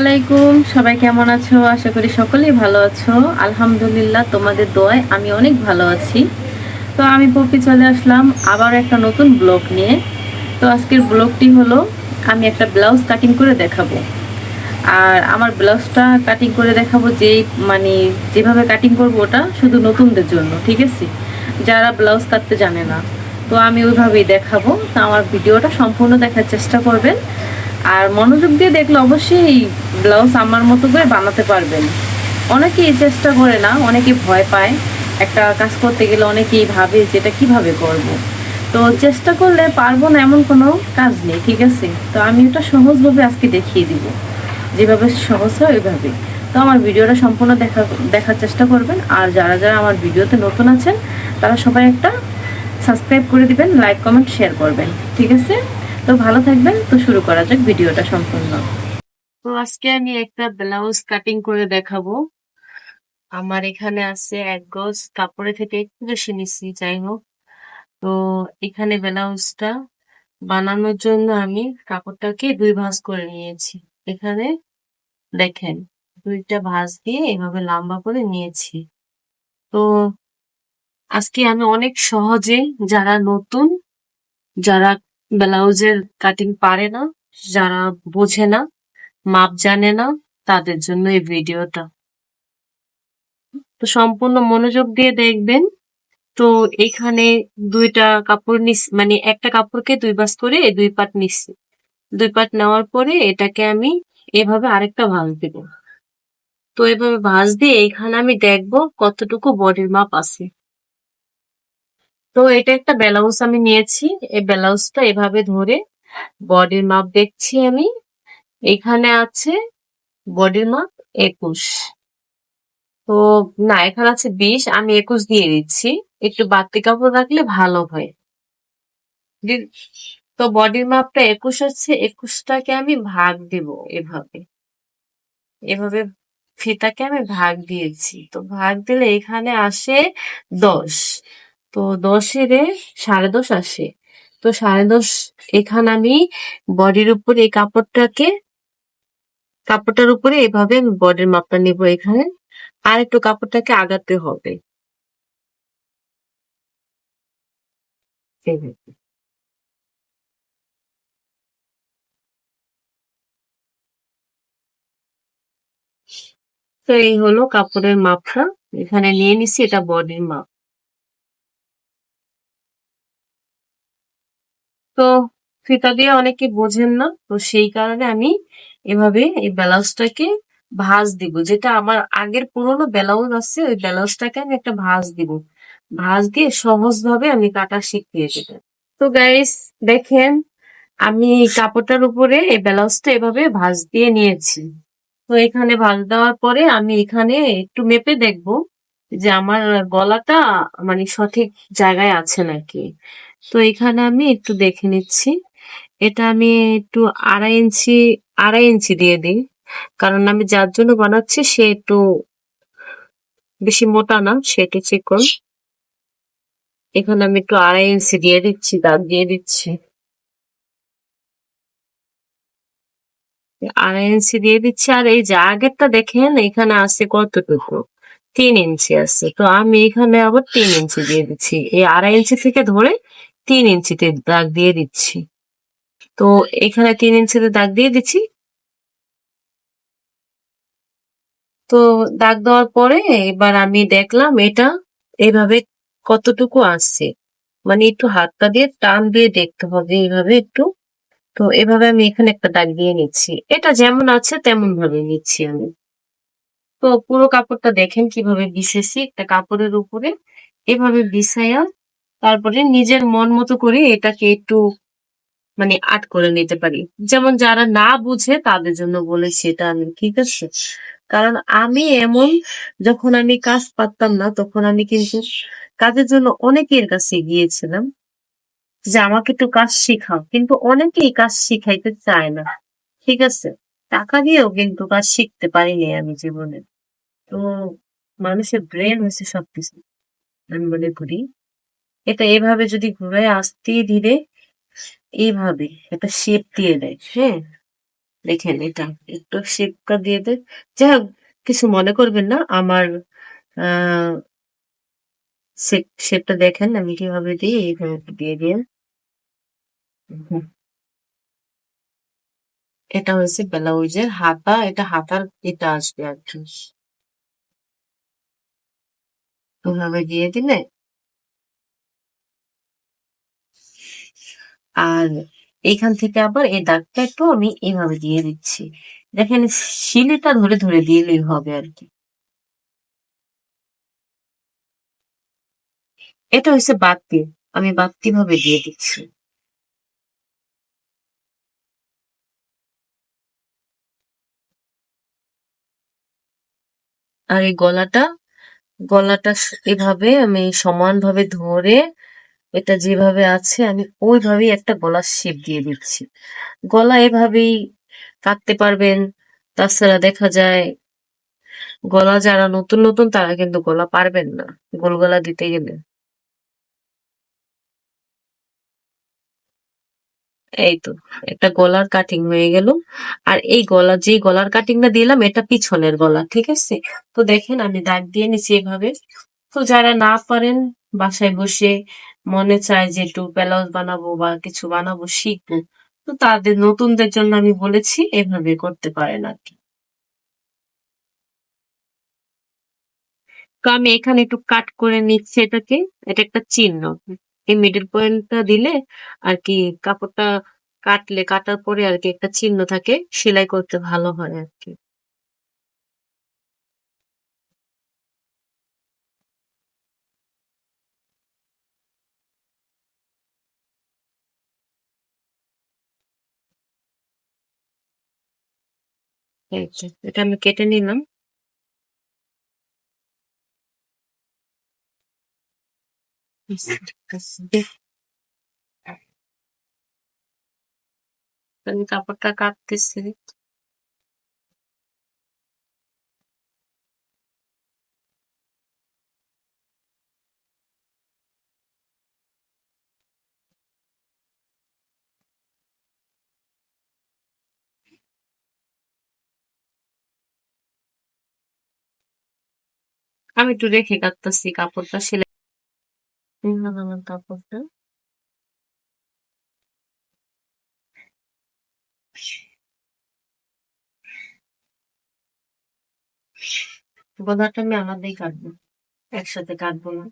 আলাইকুম। সবাই কেমন আছো? আশা করি সকলেই ভালো আছো। আলহামদুলিল্লাহ, তোমাদের দোয়ায় আমি অনেক ভালো আছি। তো আমি পপি চলে আসলাম আবার একটা নতুন ব্লগ নিয়ে। তো আজকের ব্লগটি হলো, আমি একটা ব্লাউজ কাটিং করে দেখাবো। আর আমার ব্লাউজটা কাটিং করে দেখাবো যেই মানে যেভাবে কাটিং করব ওটা শুধু নতুনদের জন্য, ঠিক আছে? যারা ব্লাউজ কাটতে জানে না। তো আমি ওইভাবেই দেখাবো। তো আমার ভিডিওটা সম্পূর্ণ দেখার চেষ্টা করবেন। আর মনোযোগ দিয়ে দেখলে অবশ্যই এই ব্লাউজ আমার মতো করে বানাতে পারবেন। অনেকেই চেষ্টা করে না অনেকে ভয় পায়। একটা কাজ করতে গেলে অনেকেই ভাবে যে এটা কীভাবে করব। তো চেষ্টা করলে পারব না এমন কোনো কাজ নেই, ঠিক আছে? তো আমি ওটা সহজভাবে আজকে দেখিয়ে দিব। যেভাবে সহজ হয় ওইভাবে। তো আমার ভিডিওটা সম্পূর্ণ দেখা, দেখার চেষ্টা করবেন। আর যারা যারা আমার ভিডিওতে নতুন আছেন, তারা সবাই একটা সাবস্ক্রাইব করে দিবেন, লাইক, কমেন্ট, শেয়ার করবেন, ঠিক আছে? তো ভালো থাকবেন। তো শুরু করা যাক ভিডিওটা সম্পূর্ণ। তো আজকে আমি একটা ব্লাউজ কাটিং করে দেখাবো। আমার এখানে আছে এক গজ কাপড়ে থেকে একটু বেশি নিচ্ছি, যাই হোক। তো এখানে ব্লাউজটা বানানোর জন্য আমি কাপড়টাকে দুই ভাঁজ করে নিয়েছি। এখানে দেখেন, দুইটা ভাঁজ দিয়ে এভাবে লম্বা করে নিয়েছি। তো আজকে আমি অনেক সহজে যারা নতুন, যারা ব্লাউজের কাটিং পারে না, যারা বোঝে না, মাপ জানে না, তাদের জন্য এই ভিডিওটা। তো সম্পূর্ণ মনোযোগ দিয়ে দেখবেন। তো এখানে দুইটা কাপড় নিস মানে একটা কাপড়কে দুই বাস করে দুই পাট নিচ্ছি দুই পাট নেওয়ার পরে এটাকে আমি এভাবে আরেকটা ভাঁজ দেব। তো এভাবে ভাঁজ দিয়ে এখানে আমি দেখব কতটুকু বডির মাপ আছে। তো এটা একটা ব্লাউজ আমি নিয়েছি। এই ব্লাউজটা এভাবে ধরে বডির মাপ দেখছি আমি। এখানে আছে বডির মাপ একুশ। তো না, এখানে আছে বিশ, আমি একুশ দিয়ে দিচ্ছি। একটু বাড়তি কাপড় রাখলে ভালো হয়। তো বডির মাপটা একুশ আছে একুশটাকে আমি ভাগ দিব এভাবে। এভাবে ফিতাকে আমি ভাগ দিয়েছি। তো ভাগ দিলে এখানে আসে দশ। তো দশের সাড়ে দশ আসে। তো সাড়ে দশ এখানে আমি বডির উপরে এই কাপড়টাকে, কাপড়টার উপরে এভাবে আমি বডির মাপটা নিব এখানে। আর একটু কাপড়টাকে আগাতে হবে। তো এই হলো কাপড়ের মাপটা। এখানে নিয়ে নিছি এটা বডির মাপ। তো ফিতা দিয়ে অনেকে বোঝেন না। তো সেই কারণে আমি এভাবে এই ব্লাউজটাকে ভাঁজ দিব। যেটা আমার আগের পুরনো ব্লাউজ আছে, ওই ব্লাউজটাকে আমি একটা ভাঁজ দিব। ভাঁজ দিয়ে সহজভাবে আমি কাটা শিখিয়ে দেব। তো গাইস দেখেন, আমি কাপড়টার উপরে এই ব্লাউজটা এভাবে ভাঁজ দিয়ে নিয়েছি। তো এখানে ভাঁজ দেওয়ার পরে আমি এখানে একটু মেপে দেখব যে আমার গলাটা মানে সঠিক জায়গায় আছে নাকি। তো এখানে আমি একটু দেখে নিচ্ছি। এটা আমি একটু আড়াই ইঞ্চি আড়াই ইঞ্চি দিয়ে দিই। কারণ আমি যার জন্য বানাচ্ছি সে একটু বেশি মোটা না, সে একটু চিকন। এখানে আমি একটু আড়াই ইঞ্চি দিয়ে দিচ্ছি, দাগ দিয়ে দিচ্ছি। আড়াই ইঞ্চি দিয়ে দিচ্ছি। আর এই যে আগেরটা দেখেন, এখানে আছে কতটুকু? তিন ইঞ্চি আছে। তো আমি এখানে আবার তিন ইঞ্চি দিয়ে দিচ্ছি। এই আড়াই ইঞ্চি থেকে ধরে তিন ইঞ্চিতে দাগ দিয়ে দিচ্ছি। তো এখানে তিন ইঞ্চিতে দাগ দিয়ে দিচ্ছি। তো দাগ দেওয়ার পরে এবার আমি দেখলাম এটা এইভাবে কতটুকু আসছে মানে একটু হাতটা দিয়ে টান দিয়ে দেখতে হবে এইভাবে একটু। তো এভাবে আমি এখানে একটা দাগ দিয়ে নিচ্ছি। এটা যেমন আছে তেমন ভাবে নিচ্ছি আমি। তো পুরো কাপড়টা দেখেন কীভাবে বিছেছি একটা কাপড়ের উপরে এভাবে বিছাইয়া তারপরে নিজের মন মতো করে এটাকে একটু মানে আট করে নিতে পারি। যেমন যারা না বুঝে তাদের জন্য বলেছি এটা আমি, ঠিক আছে? কারণ আমি এমন, যখন আমি কাজ পারতাম না, তখন আমি কিন্তু কাজের জন্য অনেকের কাছে গিয়েছিলাম যে, আমাকে একটু কাজ শেখাও। কিন্তু অনেকেই কাজ শিখাইতে চায় না, ঠিক আছে? টাকা দিয়েও কিন্তু কাজ শিখতে পারিনি আমি জীবনে। তো মানুষের ব্রেন হয়েছে সবকিছু, আমি মনে করি। এটা এভাবে যদি ঘুরে আসতে ধীরে এইভাবে এটা শেপ দিয়ে দেয়। হ্যাঁ দেখেন এটা, একটু শেপটা দিয়ে দেয়। যাই হোক, কিছু মনে করবেন না, আমার শেপটা দেখেন, আমি কীভাবে দিই, এইভাবে দিয়ে দিয়ে। এটা হচ্ছে ব্লাউজের হাতা, এটা হাতার এটা আসবে আর কি। দিয়ে দিলে আর এইখান থেকে আবার এই দাগটা একটু আমি এইভাবে দিয়ে দিচ্ছি। দেখেন, শিলিটা ধরে ধরে দিলেই হবে আর কি। এটা হচ্ছে বাতি। আমি বাতি ভাবে দিয়ে দিচ্ছি। আর এই গলাটা গলাটা এভাবে আমি সমানভাবে ধরে এটা যেভাবে আছে, আমি ওইভাবেই একটা গলার শেপ দিয়ে দিচ্ছি। গলা এভাবেই কাটতে পারবেন, তাছাড়া দেখা যায় গলা যারা নতুন নতুন, তারা কিন্তু গলা পারবেন না, গোল গলা দিতে গেলে। এই তো, একটা গলার কাটিং হয়ে গেল। আর এই গলা, যে গলার কাটিংটা দিলাম, এটা পিছনের গলা, ঠিক আছে? তো দেখেন, আমি দাগ দিয়ে নিচ্ছি এভাবে। তো যারা না পারেন বাসায় বসে মনে চায় যে একটু ব্লাউজ বানাবো বা কিছু বানাবো শিখব। তো তাদের, নতুনদের জন্য আমি বলেছি, এভাবে করতে পারেন আর কি। তো আমি এখানে একটু কাট করে নিচ্ছি এটাকে। এটা একটা চিহ্ন। এই মিডল পয়েন্টটা দিলে আর কি কাপড়টা কাটলে, কাটার পরে আর কি একটা চিহ্ন থাকে, সেলাই করতে ভালো হয় আর কি। এই এটা আমি কেটে নিলাম। কাপড়টা কাটতেছি। আমি একটু রেখে কাটতেছি কাপড়টা আমার কাপড়টা। গলাটা আমি আলাদাই কাটবো একসাথে কাটবো না।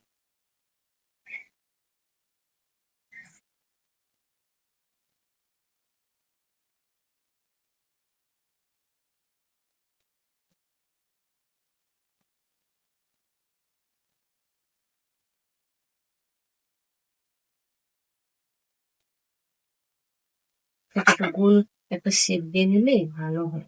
একটা গোল একটা শেপ দিয়ে নিলে ভালো হয়।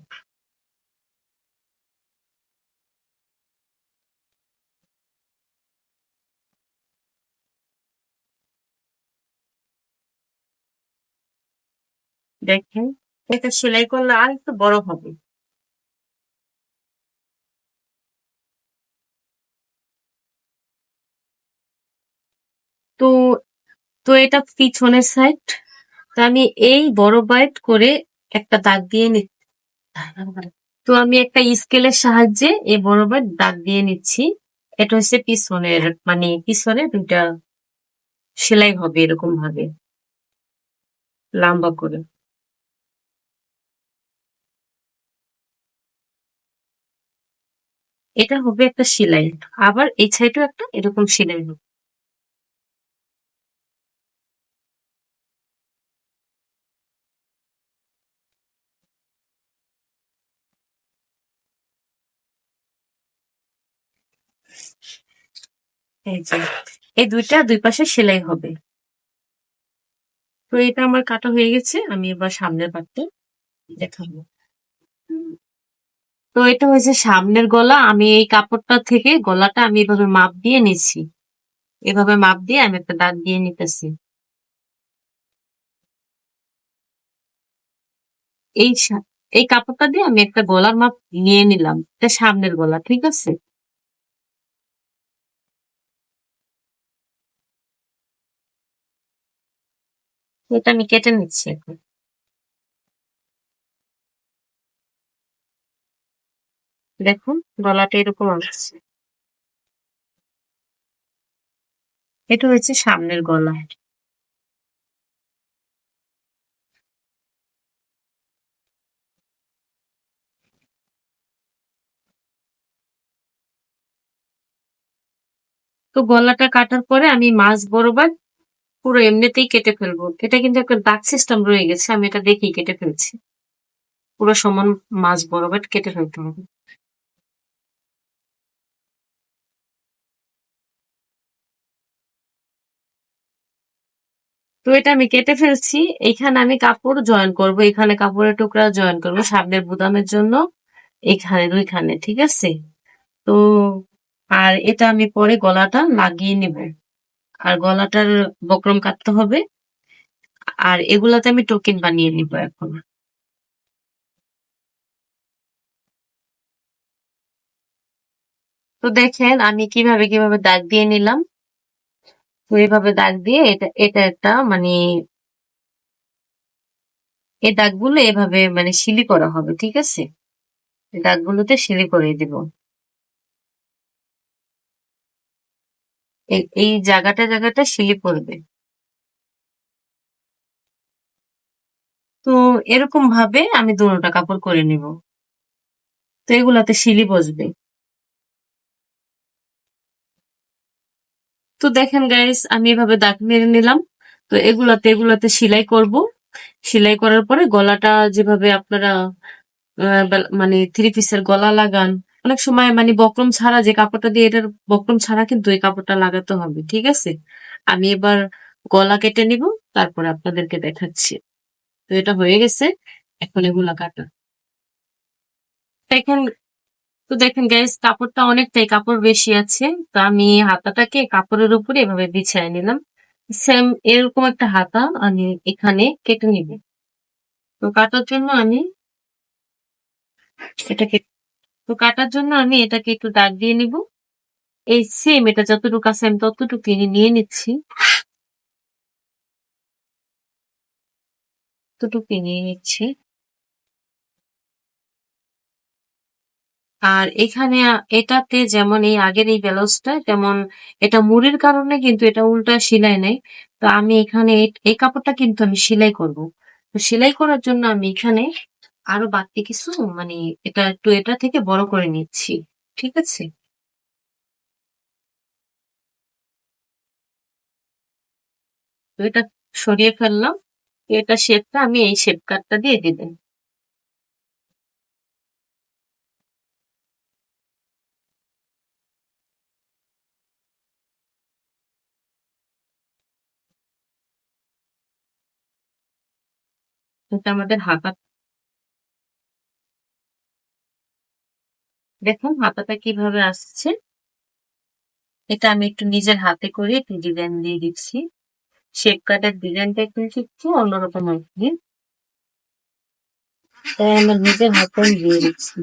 দেখেন, এটা সেলাই করলে আর একটু বড় হবে। তো তো এটা পিছনের সাইড তো আমি এই বড় বাইট করে একটা দাগ দিয়ে নি তো আমি একটা স্কেলের সাহায্যে এই বড় বাইট দাগ দিয়ে নিচ্ছি। এটা হচ্ছে পিছনের মানে পিছনে দুইটা সেলাই হবে এরকম ভাবে লম্বা করে। এটা হবে একটা সেলাই, আবার এই সাইডেও একটা এরকম সেলাই হবে। এই যে, এই দুইটা দুই পাশে সেলাই হবে। তো এটা আমার কাটা হয়ে গেছে, আমি এবার সামনের পাটটা দেখাবো। তো এটা হয়েছে সামনের গলা, আমি এই কাপড়টা থেকে গলাটা আমি এভাবে মাপ দিয়ে নিচ্ছি। এভাবে মাপ দিয়ে আমি একটা দাগ দিয়ে নিতেছি। এই এই কাপড়টা দিয়ে আমি একটা গলার মাপ নিয়ে নিলাম, এটা সামনের গলা, ঠিক আছে? এটা আমি কেটে নিচ্ছি এখন। দেখুন, গলাটা এরকম আসছে। এটা হচ্ছে সামনের গলা। তো গলাটা কাটার পরে আমি মাছ বরাবর পুরো এমনিতেই কেটে ফেলব। এটা কিন্তু একটা দাগ সিস্টেম রয়ে গেছে, আমি এটা দেখেই কেটে ফেলছি। পুরো সমান মাছ বরাবর কেটে ফেলতে হবে। তো এটা আমি কেটে ফেলছি, এখানে আমি কাপড় জয়েন করব, এখানে কাপড়ের টুকরা জয়েন করব সামনের বুদামের জন্য, এখানে দুইখানে, ঠিক আছে? তো আর এটা আমি পরে গলাটা লাগিয়ে নিব। আর গলাটার বক্রম কাটতে হবে। আর এগুলাতে আমি টোকেন বানিয়ে নিব এখন। তো দেখেন, আমি কীভাবে কীভাবে দাগ দিয়ে নিলাম। তো এইভাবে দাগ দিয়ে এটা এটা একটা মানে এই দাগগুলো এভাবে মানে শিলি করা হবে, ঠিক আছে? দাগগুলোতে শিলি করে দিব। এই জায়গাটা জায়গাটা শিলি পড়বে। তো এরকম ভাবে আমি দুটোটা কাপড় করে নিব। তো এগুলাতে শিলি বসবে। তো দেখেন গাইস আমি এভাবে দাগ মেরে নিলাম। তো এগুলাতে এগুলাতে সেলাই করব। সেলাই করার পরে গলাটা যেভাবে আপনারা মানে থ্রি পিসের গলা লাগান অনেক সময় মানে বক্রম ছাড়া যে কাপড়টা দিয়ে এটার বক্রম ছাড়া কিন্তু এই কাপড়টা লাগাতে হবে, ঠিক আছে? আমি এবার গলা কেটে নিব, তারপরে আপনাদেরকে দেখাচ্ছি। তো এটা হয়ে গেছে, এখন এগুলা কাটা। দেখেন, তো দেখেন গ্যাস কাপড়টা অনেকটাই কাপড় বেশি আছে, তো আমি হাতাটাকে কাপড়ের উপরে এভাবে বিছায় নিলাম। সেম এরকম একটা হাতা আমি এখানে কেটে নিব। তো কাটার জন্য আমি এটাকে তো কাটার জন্য আমি এটাকে একটু দাগ দিয়ে নিব। এই সেম এটা যতটুকু আছে আমি ততটুকু নিয়ে নিচ্ছি। ততটুকু নিয়ে নিচ্ছি। আর এখানে এটাতে যেমন এই আগের এই ব্লাউজটা যেমন এটা মুড়ির কারণে কিন্তু এটা উল্টা সেলাই নেই। তো আমি এখানে এই কাপড়টা কিন্তু আমি সেলাই করব। তো সেলাই করার জন্য আমি এখানে আরও বাড়তি কিছু? মানে এটা একটু এটা থেকে বড় করে নিচ্ছি, ঠিক আছে? এটা সরিয়ে ফেললাম, এটা শেপটা আমি এই শেপ কাটটা দিয়ে দিবেন এটা আমাদের হাতা দেখুন হাতাটা কীভাবে আসছে। এটা আমি একটু নিজের হাতে করে একটু ডিজাইন দিয়ে দিচ্ছি। শেপ কাটার ডিজাইনটা কিন্তু একটু অন্যরকম কি। তাই আমার নিজের হাতে দিয়ে দিচ্ছি।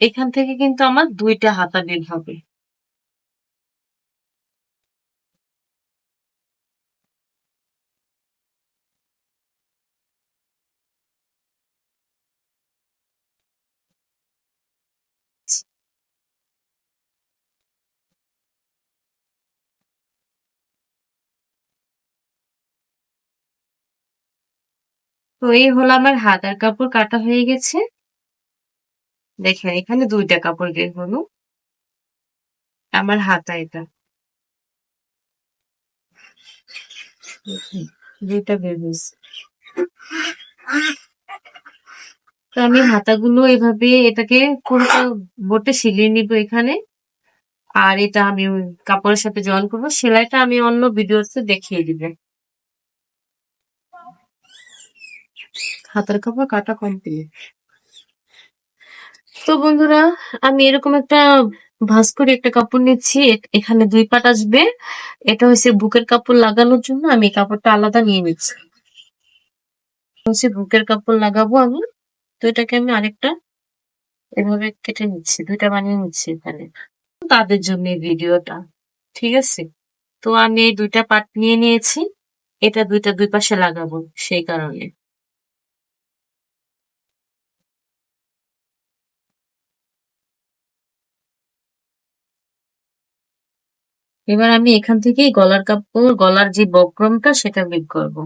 এখান থেকে কিন্তু আমার দুইটা হাতা বের হবে। তো এই হলো আমার হাতার কাপড় কাটা হয়ে গেছে। দেখেন, এখানে দুইটা কাপড় বের হলো। আমার হাতা এটা। দুইটা তো আমি হাতাগুলো এভাবে এটাকে বোটে সিলিয়ে নিব এখানে। আর এটা আমি কাপড়ের সাথে জয়েন করব। সেলাইটা আমি অন্য ভিডিওতে দেখিয়ে দিবে। হাতের কাপড় কাটা কমপ্লিট। তো বন্ধুরা, আমি এরকম একটা ভাঁজ করে একটা কাপড় নিচ্ছি। এখানে দুই পাট আসবে। এটা হচ্ছে বুকের কাপড় লাগানোর জন্য আমি এই কাপড়টা আলাদা নিয়ে নিচ্ছি। হচ্ছে বুকের কাপড় লাগাবো আমি। তো এটাকে আমি আরেকটা এভাবে কেটে নিচ্ছি। দুইটা বানিয়ে নিচ্ছি এখানে। তাদের জন্য এই ভিডিওটা, ঠিক আছে? তো আমি এই দুইটা পাট নিয়ে নিয়েছি। এটা দুইটা দুই পাশে লাগাবো, সেই কারণে। এবার আমি এখান থেকে গলার কাপড়, গলার যে বক্রমটা সেটা বের করব।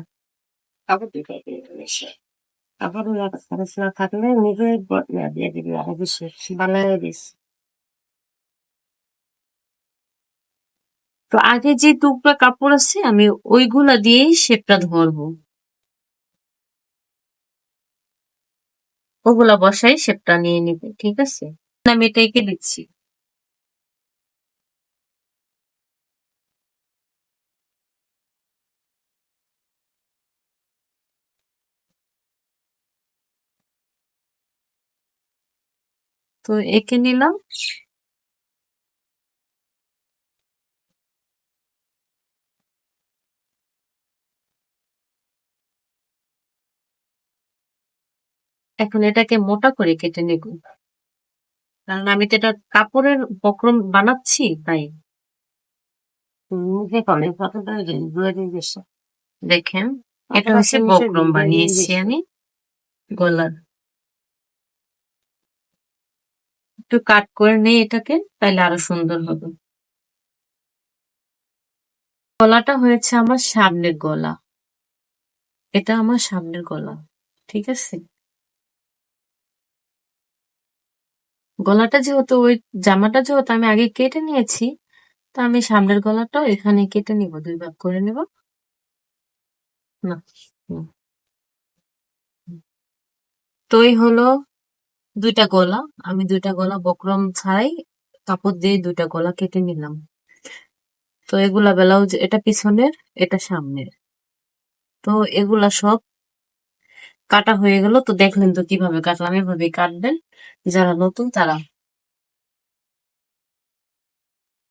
না থাকলে দিস তো আগে যে টুকরা কাপড় আছে, আমি ওইগুলা দিয়েই শেপটা ধরবো। ওগুলা বসাই শেপটা নিয়ে নিবে, ঠিক আছে? আমি এটা দিচ্ছি। তো এঁকে নিলাম। এখন এটাকে মোটা করে কেটে নেব। কারণ আমি তো এটা কাপড়ের বক্রম বানাচ্ছি তাই। দেখেন এটা হচ্ছে বক্রম বানিয়েছি আমি গলার। একটু কাট করে নেই এটাকে তাহলে আরও সুন্দর হবে। গলাটা হয়েছে আমার সামনের গলা। এটা আমার সামনের গলা, ঠিক আছে? গলাটা যেহেতু ওই জামাটা যেহেতু আমি আগে কেটে নিয়েছি, তা আমি সামনের গলাটাও এখানে কেটে নিব, দুই ভাগ করে নেব। না। তো এই হলো দুইটা গলা, আমি দুইটা গলা বকরম ছাড়াই কাপড় দিয়ে দুইটা গলা কেটে নিলাম। তো এগুলা ব্লাউজ, এটা পিছনের, এটা সামনের। তো এগুলা সব কাটা হয়ে গেল। তো দেখলেন তো কীভাবে কাটলাম। এভাবে কাটবেন। যারা নতুন তারা